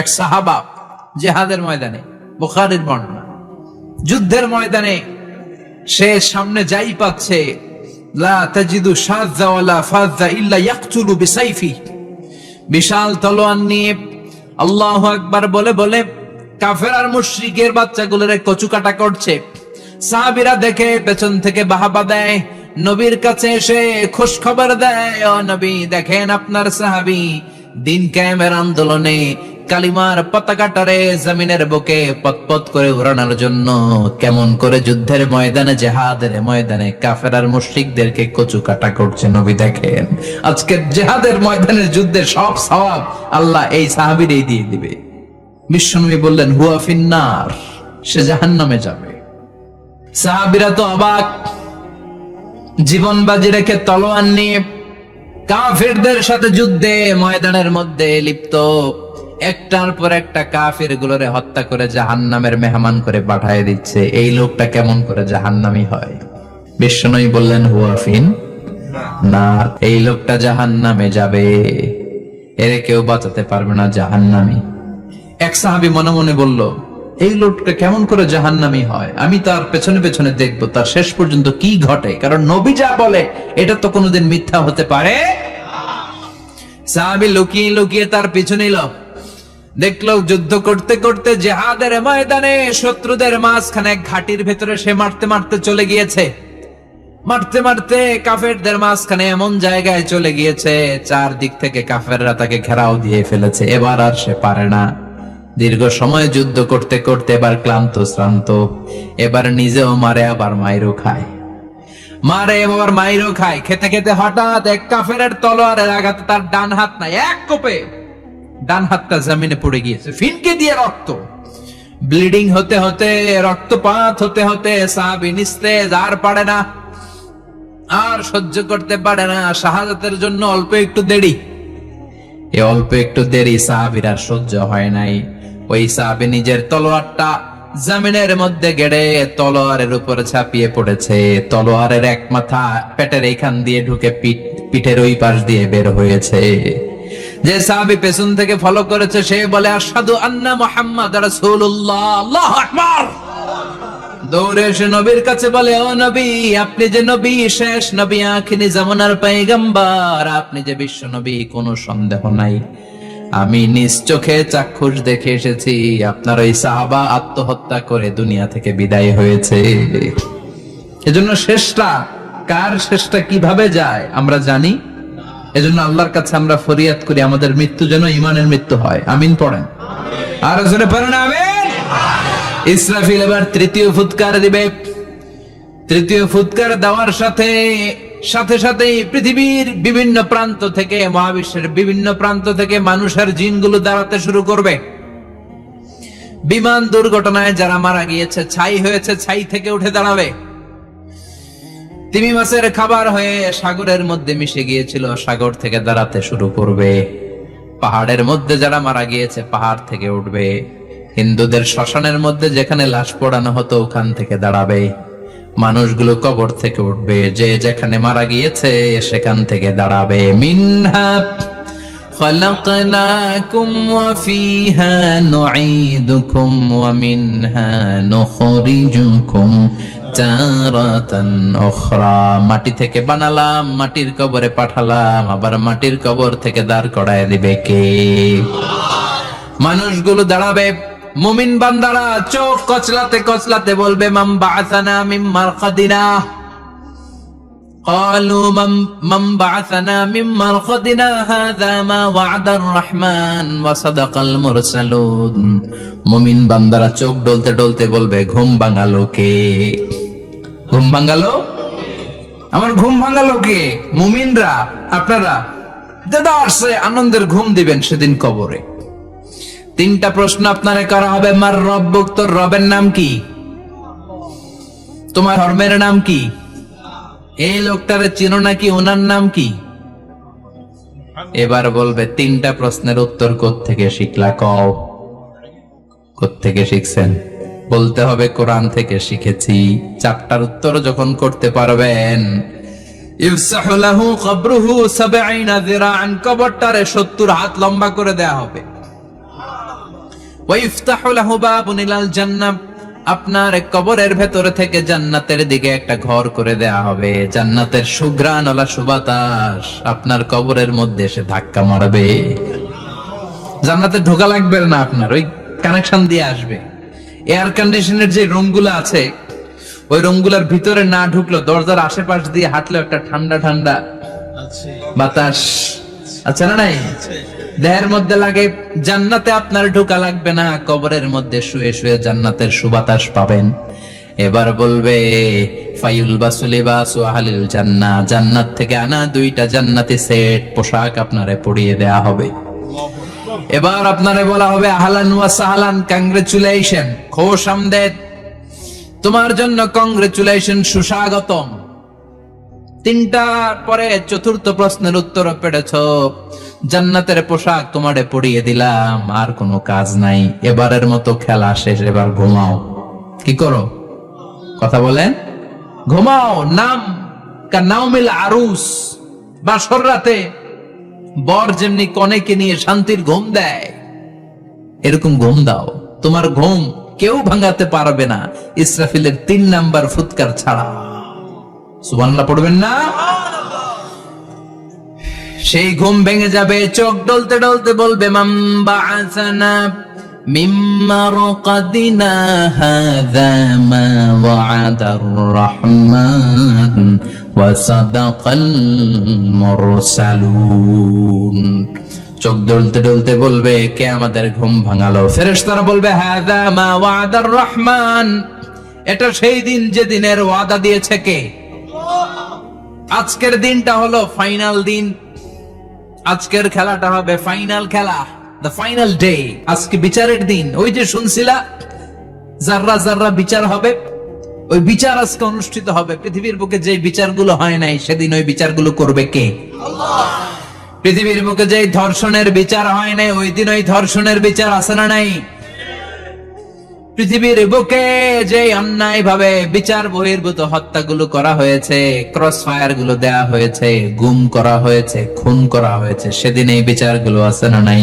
এক সাহাবা জেহাদের ময়দানে, বুখারির বর্ণনা। যুদ্ধের ময়দানে সে সামনে যাই পাচ্ছে বিশাল আল্লাহু বলে বলে কাফের আর করছে। সাহাবীরা দেখে পেছন থেকে বাহাবা দেয়, নবীর কাছে দেয় নবী, দেখেন আপনার সাহাবী দিন ক্যামের আন্দোলনে কালিমার পতাকাটারে জমিনের বুকে পতপত করে উড়ানোর জন্য কেমন করে যুদ্ধের ময়দানে, জেহাদের ময়দানে কাফের আর মুশরিকদেরকে কচু কাটা করছে নবী দেখেন। আজকের জেহাদের ময়দানের যুদ্ধের সব সওয়াব আল্লাহ এই সাহাবীরই দিয়ে দিবে। বিশ্বনবী বললেন, হুয়া ফিন্নার, সে জাহান্নামে যাবে। সাহাবীরা তো অবাক। জীবন বাজি রেখে তলোয়ার নিয়ে কাফিরদের সাথে যুদ্ধে ময়দানের মধ্যে লিপ্ত। একটার পর একটা কাফির গুলোরে হত্যা করে জাহান্নামের মেহমান করে পাঠায় দিচ্ছে। এই লোকটা কেমন করে জাহান্নামি হয়? বিশ্বনবী বললেন হুয়াফিন না এই লোকটা জাহান্নামে যাবে। এরে কেউ বাঁচাতে পারবে না জাহান্নামি। এক সাহাবি মনে মনে বলল, এই লোকটা কেমন করে জাহান্নামি হয়? আমি তার পেছনে পেছনে দেখব, তার শেষ পর্যন্ত কি ঘটে? কারণ নবী যা বলে, এটা তো কোনোদিন মিথ্যা হতে পারে সাহাবি লুকিয়ে লুকিয়ে তার পিছু নিল দেখল যুদ্ধ করতে করতে জেহাদের ময়দানে শত্রুদের মাঝখানে ঘাটির ভেতরে সে মারতে মারতে চলে গিয়েছে। মারতে মারতে কাফেরদের মাঝখানে এমন জায়গায় চলে গিয়েছে, চারদিক থেকে কাফেররা তাকে ঘেরাও দিয়ে ফেলেছে। এবার আর সে পারে না। দীর্ঘ সময় যুদ্ধ করতে করতে এবার ক্লান্ত, শ্রান্ত। এবার নিজেও মারে, আবার মাইরও খায়। মারে, আবার মাইরও খায়। খেতে খেতে হঠাৎ এক কাফেরের তলোয়ারের আঘাতে তার ডান হাত নাই, এক কোপে ডান হাতটা জমিনে পড়ে গিয়েছে। ফিনকে দিয়ে রক্ত। ব্লিডিং হতে হতে, রক্তপাত হতে হতে সাহাবি নিস্তেজ, আর পারে না। আর সহ্য করতে পারে না। শাহাদাতের জন্য অল্প একটু দেরি। এ অল্প একটু দেরি সাহাবির আর সহ্য হয় নাই। ওই সাহাবি নিজের তলোয়ারটা জামিনের মধ্যে গেড়ে তলোয়ারের উপর ছাপিয়ে পড়েছে। তলোয়ারের এক মাথা পেটের এইখান দিয়ে ঢুকে পিঠ পিঠের ওই পাশ দিয়ে বের হয়েছে। যে সাহাবি পেছন থেকে ফলো করেছে, সে বলে আসাদু আন্না মোহাম্মদ দৌড়ে এসে নবীর কাছে বলে, ও নবী, আপনি যে নবী শেষ, নবী আখিনী জামানার পাইগাম্বার আপনি যে বিশ্ব নবী, কোনো সন্দেহ নাই। আমি নিজ চোখে চাক্ষুষ দেখে এসেছি, আপনার ওই সাহাবা আত্মহত্যা করে দুনিয়া থেকে বিদায় হয়েছে। এজন্য শেষটা, কার শেষটা কীভাবে যায়, আমরা জানি। এজন্য আল্লাহর কাছে আমরা ফরিয়াদ করি, আমাদের মৃত্যু যেন ইমানের মৃত্যু হয়। আমিন পড়েন। আর জোরে পড়েন, আমিন। ইসরাফিল এবার তৃতীয় ফুৎকার দিবে। তৃতীয় ফুৎকার দেওয়ার সাথে সাথে সাথে পৃথিবীর বিভিন্ন প্রান্ত থেকে, মহাবিশ্বের বিভিন্ন প্রান্ত থেকে মানুষের জিনগুলো দাঁড়াতে শুরু করবে। বিমান দুর্ঘটনায় যারা মারা গিয়েছে, ছাই হয়েছে, ছাই থেকে উঠে দাঁড়াবে। তিমি মাছের খাবার হয়ে সাগরের মধ্যে মিশে গিয়েছিল সাগর থেকে দাঁড়াতে শুরু করবে পাহাড়ের মধ্যে যারা মারা গিয়েছে পাহাড় থেকে উঠবে হিন্দুদের শ্মশানের মধ্যে যেখানে লাশ পোড়ানো হতো ওখান থেকে দাঁড়াবে মানুষগুলো কবর থেকে উঠবে যে যেখানে মারা গিয়েছে সেখান থেকে দাঁড়াবে মিনহা خلقناكم وفيها نعيدكم ومنها نخرجكم তারাতান উখরা মাটি থেকে বানালাম মাটির কবরে পাঠালাম আবার মাটির কবর থেকে দাঁড় করায় দিবে কে মানুষগুলো দাঁড়াবে মুমিন বান্দারা চোখ কচলাতে কচলাতে বলবে মাম বাআসানা মিন মারকাদিনা قالوا من من بعثنا من مرقدنا هذا ما وعد الرحمن وصدق المرسلون মুমিন বান্দারা চোখ ডলতে ডলতে বলবে ঘুম ভাঙালো কে ঘুম ভাঙালো? আমার ঘুম ভাঙালো কে? মুমিনরা, আপনারা? দাদা আসছে, আনন্দের ঘুম দিবেন সেদিন কবরে। তিনটা প্রশ্ন আপনারে করা হবে, মার রব্বুক তোর রবের নাম কি? তোমার ধর্মের নাম কি? এই লোকটারে চিনো নাকি ওনার নাম কি? এবার বলবে, তিনটা প্রশ্নের উত্তর থেকে শিখলা? কও। থেকে শিখছেন? বলতে হবে কোরআন থেকে শিখেছি। চারটার উত্তর যখন করতে পারবেন। ইফসাহু লাহু কবরুহু সাবঈনা যিরাআন, কবরটারে 70 হাত লম্বা করে দেয়া হবে। ওয়াইফতাহু লাহু বাবুন ইলাল জান্নাহ, আপনার কবরের ভেতর থেকে জান্নাতের দিকে একটা ঘর করে দেয়া হবে। জান্নাতের ওলা সুবাতাস, আপনার কবরের মধ্যে এসে ধাক্কা মারবে। জান্নাতে ঢোকা লাগবে না আপনার, ওই কানেকশন দিয়ে আসবে। এয়ার কন্ডিশনের যে রুমগুলো আছে ওই রুমগুলোর ভিতরে না ঢুকলো দরজার আশেপাশ দিয়ে হাঁটলো একটা ঠান্ডা ঠান্ডা বাতাস। আচ্ছা না নাই? দেহের মধ্যে লাগে জান্নাতে আপনার ঢোকা লাগবে না কবরের মধ্যে শুয়ে শুয়ে জান্নাতের সুবাতাস পাবেন। এবার বলবে বাসু জান্না জান্নাত থেকে আনা দুইটা জান্নাতি সেট পোশাক আপনারে পরিয়ে দেয়া হবে। এবার আপনারে বলা হবে আহলান ওয়া সাহলান কংগ্রেচুলেশন খোশ আমদেদ। তোমার জন্য কংগ্রেচুলেশন সুস্বাগতম। তিনটার পরে চতুর্থ প্রশ্নের উত্তর পেরেছ। জান্নাতের পোশাক তোমারে পরিয়ে দিলাম, আর কোনো কাজ নাই। এবারের মতো খেলা শেষ, এবার ঘুমাও। কি করো? কথা বলেন। ঘুমাও, নাম, কা নাউমিল আরুস, বাসর রাতে। বর যেমনি কনেকে নিয়ে শান্তির ঘুম দেয়, এরকম ঘুম দাও। তোমার ঘুম কেউ ভাঙাতে পারবে না। ইসরাফিলের তিন নাম্বার ফুৎকার ছাড়া। সুবহানাল্লাহ পড়বেন না? সেই ঘুম ভেঙে যাবে, চোখ ডলতে ডলতে বলবে মাম্বা চোখ ডলতে ডলতে বলবে, কে আমাদের ঘুম ভাঙালো? ফেরেশতারা বলবে, হাযা মা ওয়া'আদার রহমান। এটা সেই দিন যে দিনের ওয়াদা দিয়েছে কে? আজকের দিনটা হলো ফাইনাল দিন। আজকের খেলাটা হবে ফাইনাল খেলা দ্য ফাইনাল ডে আজকে বিচারের দিন। ওই যে শুনছিলা জাররা জাররা বিচার হবে ওই বিচার আজকে অনুষ্ঠিত হবে। পৃথিবীর বুকে যে বিচারগুলো হয় নাই, সেদিন ওই বিচারগুলো করবে কে? পৃথিবীর বুকে যে ধর্ষণের বিচার হয় নাই, ওই দিন ওই ধর্ষণের বিচার আছে না নাই? পৃথিবীর বুকে যে অন্যায় ভাবে বিচার বহির্ভূত হত্যাগুলো করা হয়েছে ক্রস ফায়ারগুলো দেয়া হয়েছে, গুম করা হয়েছে, খুন করা হয়েছে, সেদিন এই বিচারগুলো আছে না নাই?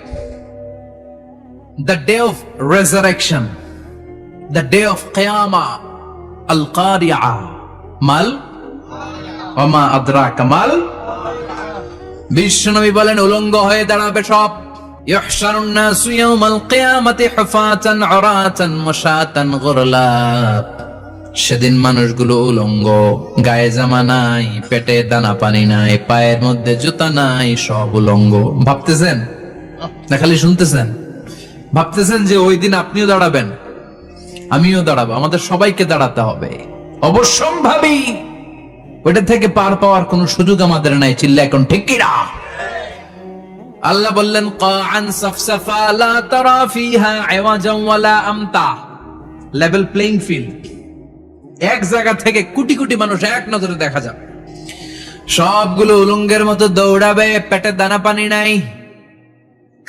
the day of resurrection the day of কেয়ামা আল কারিয়া মাল ওমা আদ্রা কামাল বিশ্বনবী বলেন উলঙ্গ হয়ে দাঁড়াবে সব يحشر الناس يوم القيامة حفاة عراة مشاة غرلا সেদিন মানুষগুলো উলঙ্গ গায়ে জামা নাই পেটে দানা পানি নাই পায়ের মধ্যে জুতা নাই সব উলঙ্গ ভাবতেছেন না খালি শুনতেছেন ভাবতেছেন যে ওই দিন আপনিও দাঁড়াবেন, আমিও দাঁড়াবো, আমাদের সবাইকে দাঁড়াতে হবে। অবশ্যম্ভাবী, ওইটা থেকে পার পাওয়ার কোনো সুযোগ আমাদের নাই চিল্লা এখন ঠিক কিনা? আল্লাহ বললেন, কাআন সাফসাফা লা তারা ফিহা আওয়াজান ওয়ালা আমতা। লেভেল প্লেইং ফিল্ড এক জায়গা থেকে কোটি কোটি মানুষ এক নজরে দেখা যাবে। সবগুলো উলঙ্গের মতো দৌড়াবে, পেটে দানা পানি নাই।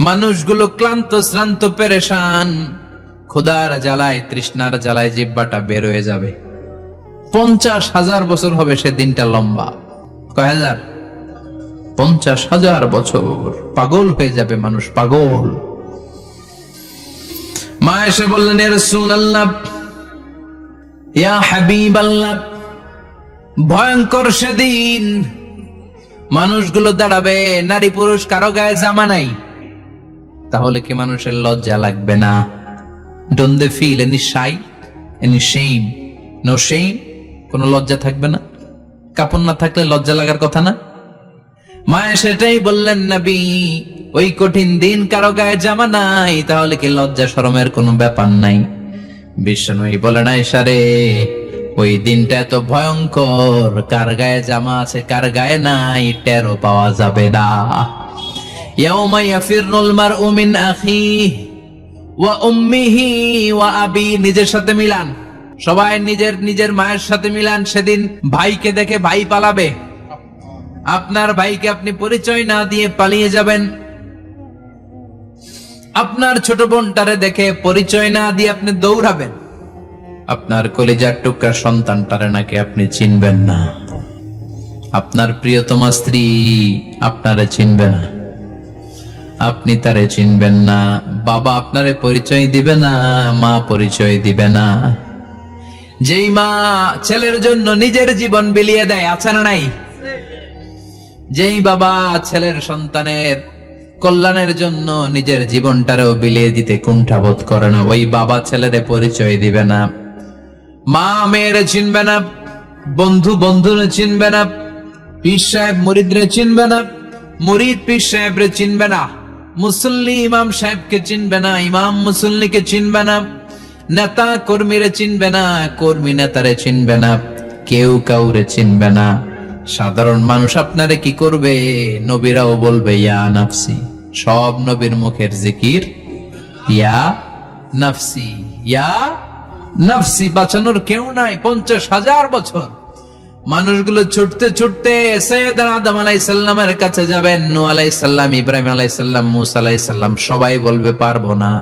মানুষগুলো ক্লান্ত, শ্রান্ত, পেরেশান। ক্ষুধার জ্বালায়, তৃষ্ণার জ্বালায় জিব্বাটা বের হয়ে যাবে। পঞ্চাশ হাজার বছর হবে সে দিনটা লম্বা। কয় হাজার? পঞ্চাশ হাজার বছর। পাগল হয়ে যাবে মানুষ, পাগল। মা এসে বললেন এর আল্লাহ ইয়া আল্লাহ ভয়ঙ্কর সেদিন। মানুষগুলো দাঁড়াবে নারী পুরুষ কারও গায়ে জামা নাই। তাহলে কি মানুষের লজ্জা লাগবে না? Don't feel any shy any shame no shame কোনো লজ্জা থাকবে না? কাপড় না থাকলে লজ্জা লাগার কথা না? মায়া সেটাই বললেন নবী, ওই কঠিন দিন কারও গায়ে জামা নাই, তাহলে কি লজ্জা শরমের কোনো ব্যাপার নাই? বিষ্ণুই বলে নাই সারে, ওই দিনটা এত ভয়ঙ্কর, কার গায়ে জামা আছে, কার গায়ে নাই টেরো পাওয়া যাবে না। ইয়াউমা ইয়াফিরুল মারউ মিন আখিহি ওয়া উম্মিহি ওয়া আবি নিজের সাথে মিলান। সবাই নিজের নিজের মায়ের সাথে মিলান, সেদিন ভাইকে দেখে ভাই পালাবে। আপনার ভাইকে আপনি পরিচয় না দিয়ে পালিয়ে যাবেন। আপনার ছোট বোনটারে দেখে পরিচয় না দিয়ে আপনি দৌড়াবেন। আপনার কলিজার টুকরা সন্তানটারে নাকি আপনি চিনবেন না। আপনার প্রিয়তমা স্ত্রী আপনারে চিনবে না। আপনি তারে চিনবেন না। বাবা আপনারে পরিচয় দিবে না, মা পরিচয় দিবে না। যেই মা ছেলের জন্য নিজের জীবন বিলিয়ে দেয়, আছে না নাই? যেই বাবা ছেলের সন্তানের কল্যাণের জন্য নিজের জীবনটারেও বিলিয়ে দিতে কুণ্ঠাবোধ করে না, ওই বাবা ছেলেরে পরিচয় দিবে না। মা মেয়েরে চিনবে না, বন্ধু বন্ধুরে চিনবে না, পীর সাহেব মুরিদরে চিনবে না, মুরিদ পীর সাহেবরে চিনবে না। মুসল্লি ইমাম সাহেবকে চিনবে না, ইমাম মুসল্লিকে চিনবে না, নেতা কর্মীরে চিনবে না, কর্মী নেতারে চিনবে না, কেউ কাউরে চিনবে না। সাধারণ মানুষ আপনারে কি করবে? নবীরাও বলবে, ইয়া নাফসি। সব নবীর মুখের জিকির, ইয়া নাফসি। ইয়া নাফসি, বাঁচানোর কেউ নাই, পঞ্চাশ হাজার বছর। মানুষগুলো ছুটতে ছুটতে সৈয়দ আদম আলাইসাল্লামের কাছে যাবেন নু আলাইসাল্লাম ইব্রাহিম আলাইসাল্লাম মুসা আলাইসাল্লাম সবাই বলবে, পারব না।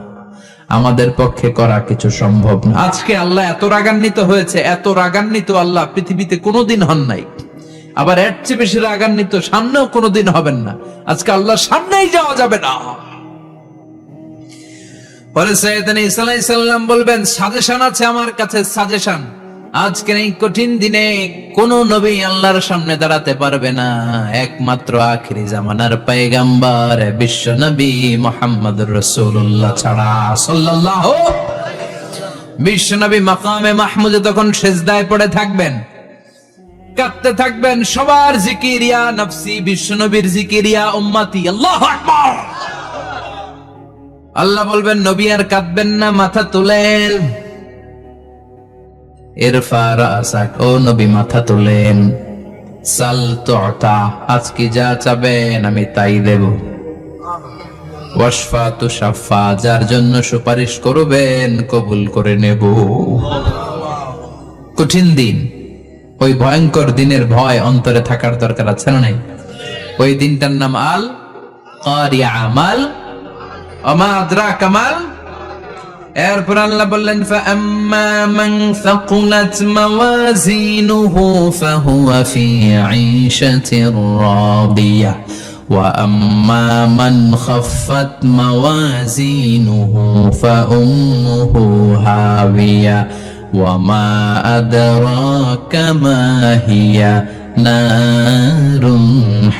আমাদের পক্ষে করা কিছু সম্ভব না। আজকে আল্লাহ এত রাগান্বিত হয়েছে, এত রাগান্বিত আল্লাহ পৃথিবীতে কোনোদিন হন নাই। আবার এর চেয়ে বেশি রাগান্বিত সামনেও কোনোদিন হবেন না। আজকে আল্লাহ সামনেই যাওয়া যাবে না। পরে সৈয়দান ঈসা আলাইহিস সালাম বলবেন সাজেশন আছে আমার কাছে সাজেশন আজকের এই কঠিন দিনে কোন নবী আল্লাহর সামনে দাঁড়াতে পারবে না। একমাত্র আখিরি জামানার পয়গাম্বার বিশ্ব নবী মোহাম্মদ রসুল্লাহ ছাড়া সাল্লাল্লাহু বিশ্ব নবী মাকামে মাহমুদে তখন সেজদায় পড়ে থাকবেন। কাঁদতে থাকবেন, সবার জিকিরিয়া, নফসি, বিশ্ব নবীর জিকিরিয়া, উম্মতি, আল্লাহু আল্লাহ বলবেন, নবী আর কাঁদবেন না, মাথা তুলেন। ইরফা রাসাক মাথা তুলেন। সাল তুতা আজকে যা চাবেন আমি তাই দেব। ওয়াসফা তু সাফা যার জন্য সুপারিশ করবেন কবুল করে নেব। কঠিন দিন। ওই ভয়ঙ্কর দিনের ভয় অন্তরে থাকার দরকার আছে না নাই? ওই দিনটার নাম আল কারিয়া আমাল অমা আদ্রা এরপর আল্লাহ বললেন فأما من ثقلت موازينه فهو في عيشة راضية وأما من خفت موازينه فأمه هاوية وما أدراك ما هي نار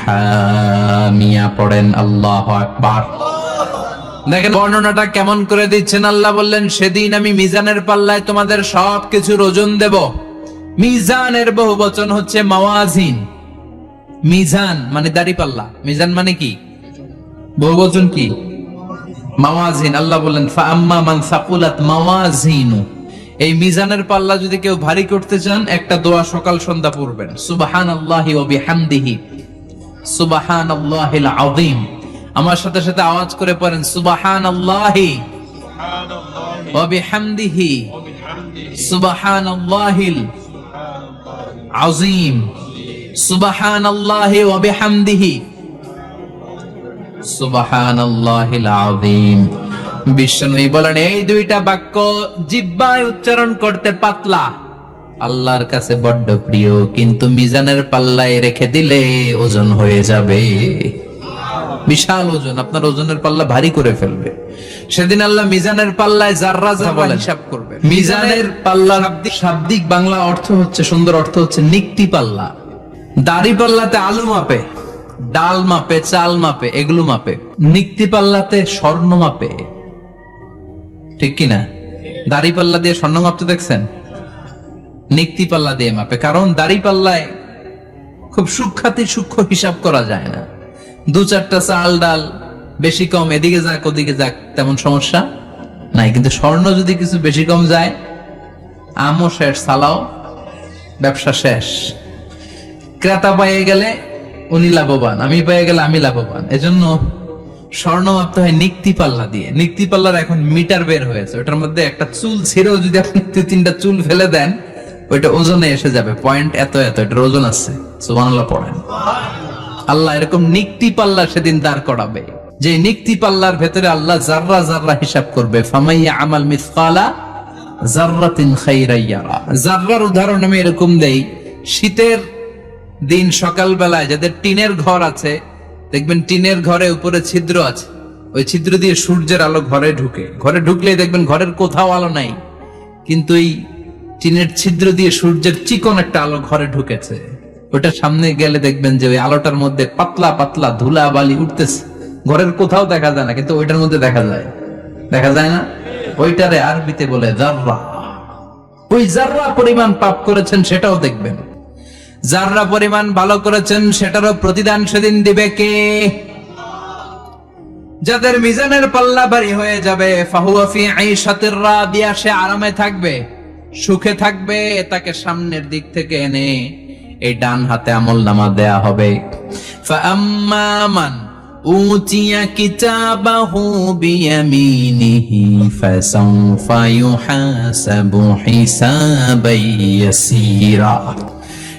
حامية পড়েন আল্লাহু আকবার দেখেন, বর্ণনাটা কেমন করে দিচ্ছেন? আল্লাহ বললেন, সেদিন আমি মিজানের পাল্লায় তোমাদের সব কিছুর ওজন দেব। মিজানের বহু বচন হচ্ছে মাওয়াজিন। মিজান মানে দাড়ি পাল্লা মিজান মানে কি? বহু বচন কি? মাওয়াজিন। আল্লাহ বললেন ফাম্মা মান সাকুলাত মাওয়াজিনু। এই মিজানের পাল্লা যদি কেউ ভারী করতে চান, একটা দোয়া সকাল সন্ধ্যা পড়বেন। সুবাহান আল্লাহি ও বিহামদিহি। সুবাহান আল্লাহিল আযীম। আমার সাথে সাথে আওয়াজ করে পড়েন সুবাহান আল্লাহি সুবাহান আল্লাহিল আযীম। সুবাহান আল্লাহি ও বিহামদিহি সুবাহান আযীম। বিশ্বনবী বলেন এই দুইটা বাক্য জিব্বায় উচ্চারণ করতে পাতলা। আল্লাহর কাছে বড্ড প্রিয় কিন্তু মিজানের পাল্লায় রেখে দিলে ওজন হয়ে যাবে। বিশাল ওজন আপনার ওজনের পাল্লা ভারী করে ফেলবে। সেদিন আল্লাহ মিজানের পাল্লায় জাররা জাররা হিসাব করবে। মিজানের পাল্লা শাব্দিক বাংলা অর্থ হচ্ছে সুন্দর অর্থ হচ্ছে নিকটি পাল্লা। দাড়ি পাল্লাতে আলু মাপে ডাল মাপে চাল মাপে এগুলো মাপে। নিক্তি পাল্লাতে স্বর্ণ মাপে। ঠিক কিনা দাড়ি পাল্লা দিয়ে স্বর্ণ মাপতে দেখছেন? নিক্তি পাল্লা দিয়ে মাপে। কারণ দাড়ি পাল্লায় খুব সুখ্যাতি সূক্ষ্ম হিসাব করা যায় না। দু চারটা চাল, ডাল, বেশি কম, এদিকে যাক, ওদিকে যাক, তেমন সমস্যা নাই। কিন্তু স্বর্ণ যদি কিছু বেশি কম যায়, আমও শেষ সালাও ব্যবসা শেষ। ক্রেতা পাইয়ে গেলে উনি লাভবান, আমি পেয়ে গেলে আমি লাভবান। এজন্য স্বর্ণ মাপতে হয় নিক্তি পাল্লা দিয়ে। নিক্তি পাল্লার এখন মিটার বের হয়েছে। ওটার মধ্যে একটা চুল ছিঁড়েও যদি আপনি দু তিনটা চুল ফেলে দেন, ওইটা ওজনে এসে যাবে। পয়েন্ট এত এত, এটার ওজন আছে। সুবহানাল্লাহ, পড়েন। আল্লাহ এরকম নিক্তি পাল্লা সেদিন দাঁড় করাবে। যে নিক্তি পাল্লার ভেতরে আল্লাহ জাররা জাররা হিসাব করবে। ফামাইয়া আমাল মিসকালা যাদের টিনের ঘর আছে, দেখবেন টিনের ঘরে উপরে ছিদ্র আছে, ওই ছিদ্র দিয়ে সূর্যের আলো ঘরে ঢুকে। ঘরে ঢুকলেই দেখবেন ঘরের কোথাও আলো নাই। কিন্তু এই টিনের ছিদ্র দিয়ে সূর্যের চিকন একটা আলো ঘরে ঢুকেছে। ওটা সামনে গেলে দেখবেন যে ওই আলোটার মধ্যে পাতলা পাতলা ধুলা বালি উঠতেছে। ঘরের কোথাও দেখা যায় না, কিন্তু ওইটার মধ্যে দেখা যায়। দেখা যায় না? ওইটারে আরবিতে বলে জাররা। ওই জাররা পরিমাণ পাপ করেছেন সেটাও দেখবেন। যাররা পরিমাণ ভালো করেছেন সেটারও প্রতিদান সেদিন দিবে কে? যাদের মিজানের পাল্লা বাড়ি হয়ে যাবে ফাহুয়াফি আইসাতির রাদিয়া সে আরামে থাকবে, সুখে থাকবে, তাকে সামনের দিক থেকে এনে এই ডান হাতে আমল নামা দেয়া হবে।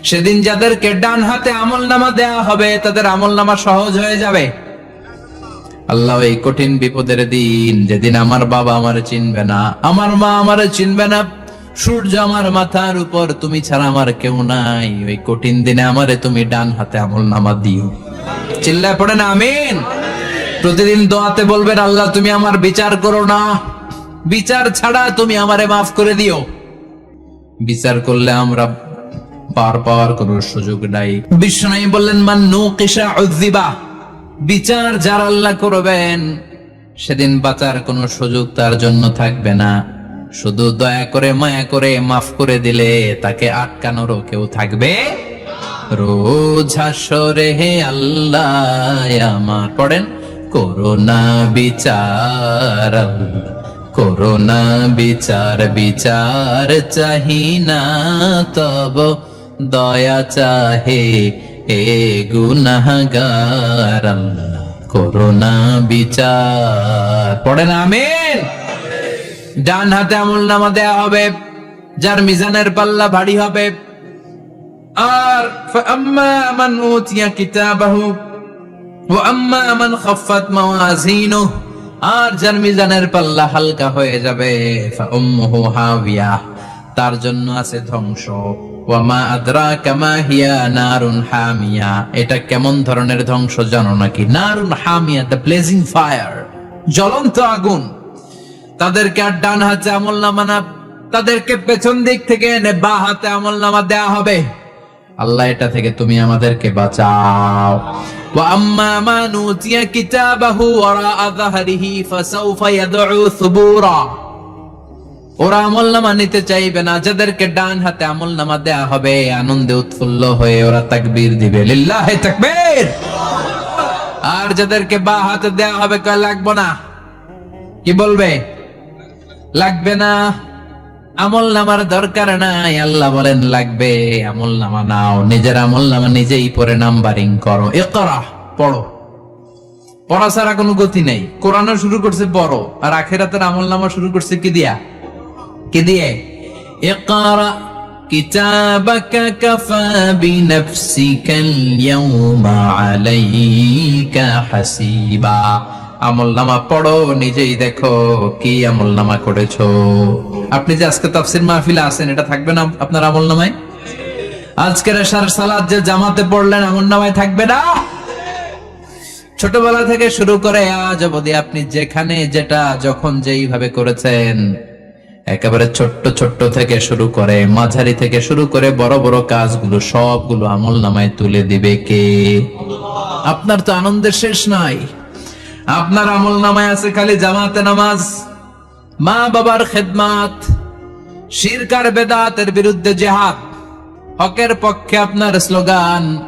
সেদিন যাদেরকে ডান হাতে আমল নামা দেয়া হবে, তাদের আমল নামা সহজ হয়ে যাবে। আল্লাহ এই কঠিন বিপদের দিন, যেদিন আমার বাবা আমার চিনবে না, আমার মা আমার চিনবে না সূর্য আমার মাথার উপর, তুমি ছাড়া আমার কেউ নাই। ওই কঠিন দিনে আমারে তুমি ডান হাতে আমল নামা দিও। চিল্লায় পড়ে না, আমিন? প্রতিদিন দোয়াতে বলবেন আল্লাহ, তুমি আমার বিচার করো না। বিচার ছাড়া তুমি আমারে মাফ করে দিও। বিচার করলে আমরা পার পাওয়ার কোন সুযোগ নাই। বিষ্ণু বললেন মান নুকিশা উযিবা বিচার যার আল্লাহ করবেন, সেদিন বাঁচার কোনো সুযোগ তার জন্য থাকবে না। শুধু দয়া করে, মায়া করে, মাফ করে দিলে তাকে আটকানোরও কেউ থাকবে? রোজ হাসরে হে আল্লাহ আমার। পড়েন, করোনা বিচার করোনা বিচার বিচার চাহি না তব। দয়া চাহে এ আল্লাহ। করোনা বিচার। পড়েন, আমিন। ডান হাতে আমল নামা দেয়া হবে, যার মিজানের পাল্লা ভারী হবে। আর আম্মা আর যার মিজানের পাল্লা হালকা হয়ে যাবে তার জন্য আছে ধ্বংস। নারুন হামিয়া, এটা কেমন ধরনের ধ্বংস জানো নাকি? নারুন হামিয়া, দ্য ব্লেজিং ফায়ার, জ্বলন্ত আগুন। তাদেরকে আর ডান হাতে আমল নামা না তাদেরকে পেছন দিক থেকে এনে বা হাতে আমল নামা দেয়া হবে আল্লাহ এটা থেকে তুমি আমাদেরকে বাঁচাও وأما من أوتي كتابه وراء ظهره فسوف يدعو ثبورا ওরা আমল নামা নিতে চাইবে না যাদেরকে ডান হাতে আমল নামা দেয়া হবে আনন্দে উৎফুল্ল হয়ে ওরা তাকবীর দিবে লিল্লাহে তাকবীর আর যাদেরকে বা হাতে দেয়া হবে কয় লাগবো না কি বলবে লাগবে না আমল নামার দরকার নাই আল্লাহ বলেন লাগবে আমল নামা নাও নিজের আমল নামা নিজেই পরে নাম্বারিং করো এ করা পড়ো পড়া ছাড়া কোনো গতি নেই কোরআনও শুরু করছে পড়ো আর আখেরাতের আমল নামা শুরু করছে কি দিয়া কি দিয়ে اقرأ كتابك كفى بنفسك اليوم عليك حسيبا আমল নামা পড়ো, নিজেই দেখো কি আমল নামা করেছ। আপনি যে আজকে তাফসির মাহফিলে আছেন, এটা থাকবে না আপনার আমল নামায়? আজকের এশার সালাদ যে জামাতে পড়লেন, আমল নামায় থাকবে না? ছোটবেলা থেকে শুরু করে আজ অবধি আপনি যেখানে যেটা, যখন যেইভাবে করেছেন, একেবারে ছোট্ট ছোট্ট থেকে শুরু করে, মাঝারি থেকে শুরু করে বড় বড় কাজগুলো, সবগুলো আমল নামায় তুলে দিবে কে? আপনার তো আনন্দের শেষ নাই। আপনার আমল নামায় আছে খালি জামাতে নামাজ, মা বাবার খেদমাত, শিরকার বেদাতের বিরুদ্ধে জেহাদ। হকের পক্ষে আপনার স্লোগান,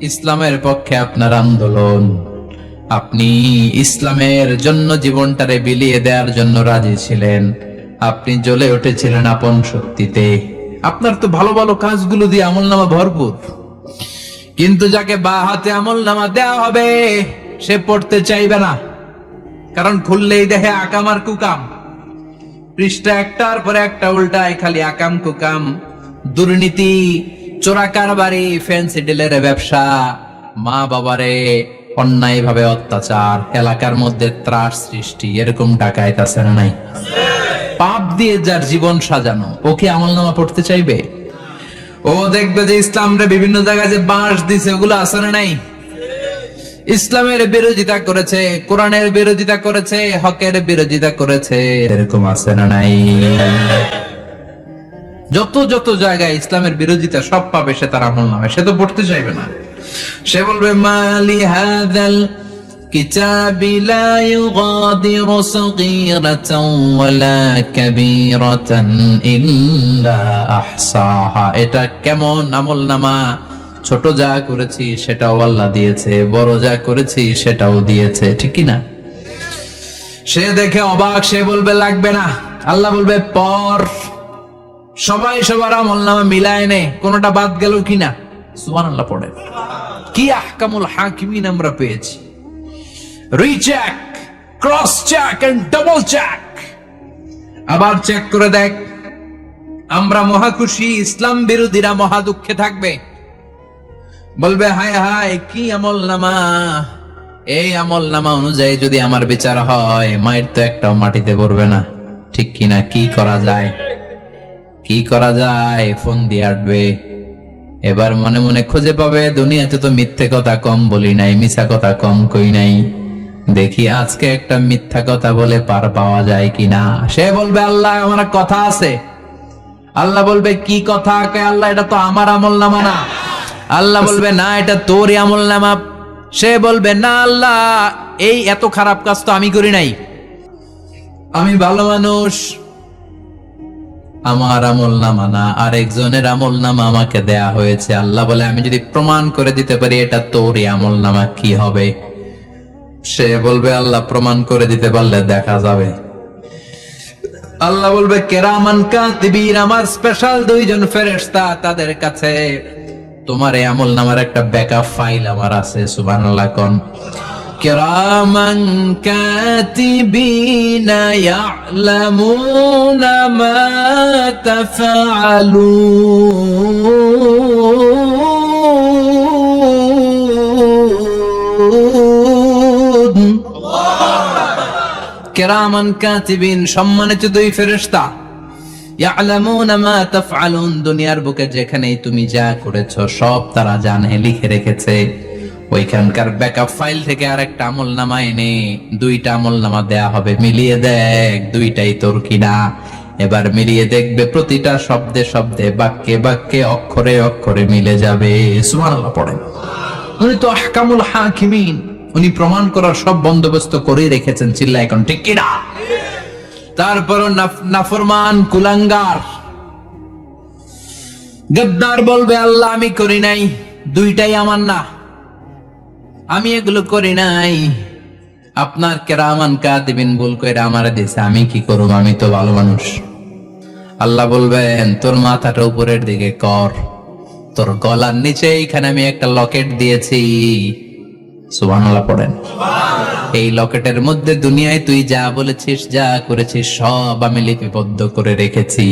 ইসলামের পক্ষে আপনার আন্দোলন। আপনি ইসলামের জন্য জীবনটারে বিলিয়ে দেওয়ার জন্য রাজি ছিলেন। আপনি জ্বলে উঠেছিলেন আপন শক্তিতে। আপনার তো ভালো ভালো কাজগুলো দিয়ে আমল নামা ভরপুর। কিন্তু যাকে বা হাতে আমল নামা দেওয়া হবে সে পড়তে চাইবে না। কারণ খুললেই দেখে আকাম আর কুকাম। পৃষ্ঠা একটার পরে একটা উল্টায় খালি আকাম কুকাম। দুর্নীতি, চোরা কারবারি, ফ্যান্সি ডিলের ব্যবসা, মা বাবারে অন্যায় ভাবে অত্যাচার, এলাকার মধ্যে ত্রাস সৃষ্টি, এরকম টাকায় তাছাড়া নাই? পাপ দিয়ে যার জীবন সাজানো ওকে আমল নামা পড়তে চাইবে? ও দেখবে যে ইসলামরে বিভিন্ন জায়গায় যে বাঁশ দিছে, ওগুলো আসলে নাই? ইসলামের বিরোধিতা করেছে কোরআনের বিরোধিতা করেছে হকের বিরোধিতা করেছে। এরকম আছে না নাই? যত যত জায়গায় ইসলামের বিরোধিতা সব পাবে সে তার আমল নামে। সে তো পড়তে চাইবে না। সে বলবে মালি হাদাল কিতাব লা ইউগাদিরু সগীরাতান ওয়ালা কাবীরাতান ইল্লা আহসাহা। এটা কেমন আমল নামা? ছোট যা করেছি সেটাও আল্লাহ দিয়েছে, বড় যা করেছি সেটাও দিয়েছে, ঠিক না সে দেখে অবাক, সে বলবে, লাগবে না। আল্লাহ বলবে, পর। সবাই সবার আমল নামা মিলায় নে, কোনটা বাদ গেল কিনা? সুবান আল্লাহ পড়ে। কি আহকামুল হাকিমিন আমরা পেয়েছি। Recheck cross check and double check আবার চেক করে দেখ, আমরা মহা খুশি ইসলাম বিরোধীরা মহা দুঃখে থাকবে। বলবে, হায় হায়, কি আমল নামা? এই আমল নামা অনুযায়ী যদি আমার বিচার হয়, মায়ের তো একটাও মাটিতে পড়বে না। ঠিক কিনা কি করা যায়? কি করা যায়? ফোন দিয়ে আটবে। এবার মনে মনে খুঁজে পাবে, দুনিয়াতে তো মিথ্যে কথা কম বলি নাই, মিছা কথা কম কই নাই। দেখি আজকে একটা মিথ্যা কথা বলে পার পাওয়া যায় কিনা সে বলবে, আল্লাহ, আমার কথা আছে। আল্লাহ বলবে, কি কথা? আল্লাহ, এটা তো আমার আমল নামা না। আল্লাহ বলবে, না, এটা তোর আমল নামা। সে বলবে, না, আল্লাহ, এই এত খারাপ কাজ তো আমি করি নাই। আমি ভালো মানুষ। আমার আমল নামা না, আরেকজনের আমল নামা আমাকে দেয়া হয়েছে। আল্লাহ বলে, আমি যদি প্রমাণ করে দিতে পারি, এটা তোরই আমল নামা, কি হবে? সে বলবে, আল্লাহ প্রমাণ করে দিতে পারলে দেখা যাবে। আল্লাহ বলবে, কেরামান কাতিবিন, আমার স্পেশাল দুইজন ফেরেশতা তাদের কাছে তোমার এই আমল নামার একটা ব্যাকআপ ফাইল আমার আছে, সুবহানাল্লাহ, কোন? কিরামান কাতিবিনা ইয়ালামুনা মা তাফআলুন। কেরামান কাতিবিন, সম্মানিত দুই ফেরেশতা দুনিয়ার বুকে যেখানেই তুমি যা করেছ, সব তারা জানে, লিখে রেখেছে। ওইখানকার ব্যাকআপ ফাইল থেকে আরেকটা আমল নামা এনে দুইটা আমল নামা দেয়া হবে। মিলিয়ে দেখ দুইটাই তোর কিনা। এবার মিলিয়ে দেখবে প্রতিটা শব্দে শব্দে বাক্যে বাক্যে অক্ষরে অক্ষরে মিলে যাবে। উনি তো আহকামুল হাকিমিন। উনি প্রমাণ করার সব বন্দোবস্ত করে রেখেছেন চিল্লা এখন, ঠিক কিনা? তারপর নাফরমান, কুলাঙ্গার। গদ্দার বলবে, আল্লাহ, আমি করি নাই। দুইটাই আমার না। আমি এগুলো করি নাই। আপনার কেরামান কাদিবিন ভুল করে আমার দিছে। আমি কি করব আমি তো ভালো মানুষ। আল্লাহ বলবেন, তোর মাথাটা উপরের দিকে কর। তোর গলার নিচে এখানে আমি একটা লকেট দিয়েছি। সুবহানাল্লাহ পড়েন এই লকেটের মধ্যে দুনিয়ায় তুই যা বলেছিস যা করেছিস সব আমি লিপিবদ্ধ করে রেখেছি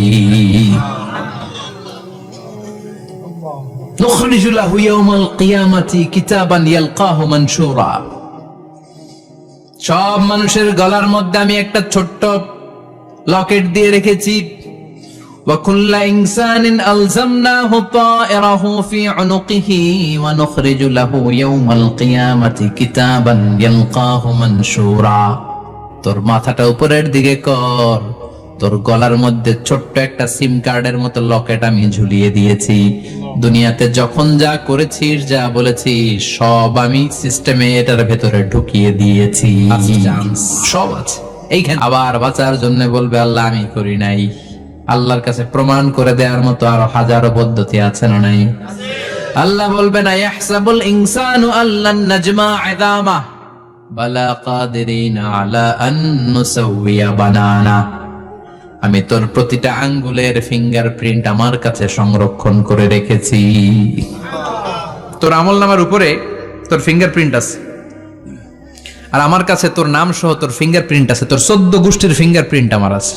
نخرج له يوم القيامة كتابا يلقاه منشورا সব মানুষের গলার মধ্যে আমি একটা ছোট্ট লকেট দিয়ে রেখেছি وكل إنسان ألزمناه طائره في عنقه ونخرج له يوم القيامة كتابا يلقاه منشورا তোর মাথাটা উপরের দিকে কর তোর গলার মধ্যে ছোট্ট একটা সিম কার্ডের মতো লকেট আমি ঝুলিয়ে দিয়েছি দুনিয়াতে যখন যা করেছিস যা বলেছিস সব আমি সিস্টেমে এটার ভেতরে ঢুকিয়ে দিয়েছি সব আছে এইখানে আবার বাঁচার জন্য বলবে আল্লাহ আমি করি নাই আল্লাহর কাছে প্রমাণ করে দেওয়ার মতো আরও হাজারো পদ্ধতি আছে না নাই? আল্লাহ বলবে না ইয়াহসাবুল ইনসানু আল্লান নাজমা ইদামা বালা কাদিরিনা আলা আন নুসাউইয়া বানানা। আমি তোর প্রতিটা আঙ্গুলের ফিঙ্গারপ্রিন্ট আমার কাছে সংরক্ষণ করে রেখেছি। তোর আমল নামার উপরে তোর ফিঙ্গারপ্রিন্ট আছে। আর আমার কাছে তোর নাম সহ তোর ফিঙ্গারপ্রিন্ট আছে। তোর চোদ্দ গোষ্ঠীর ফিঙ্গারপ্রিন্ট আমার আছে।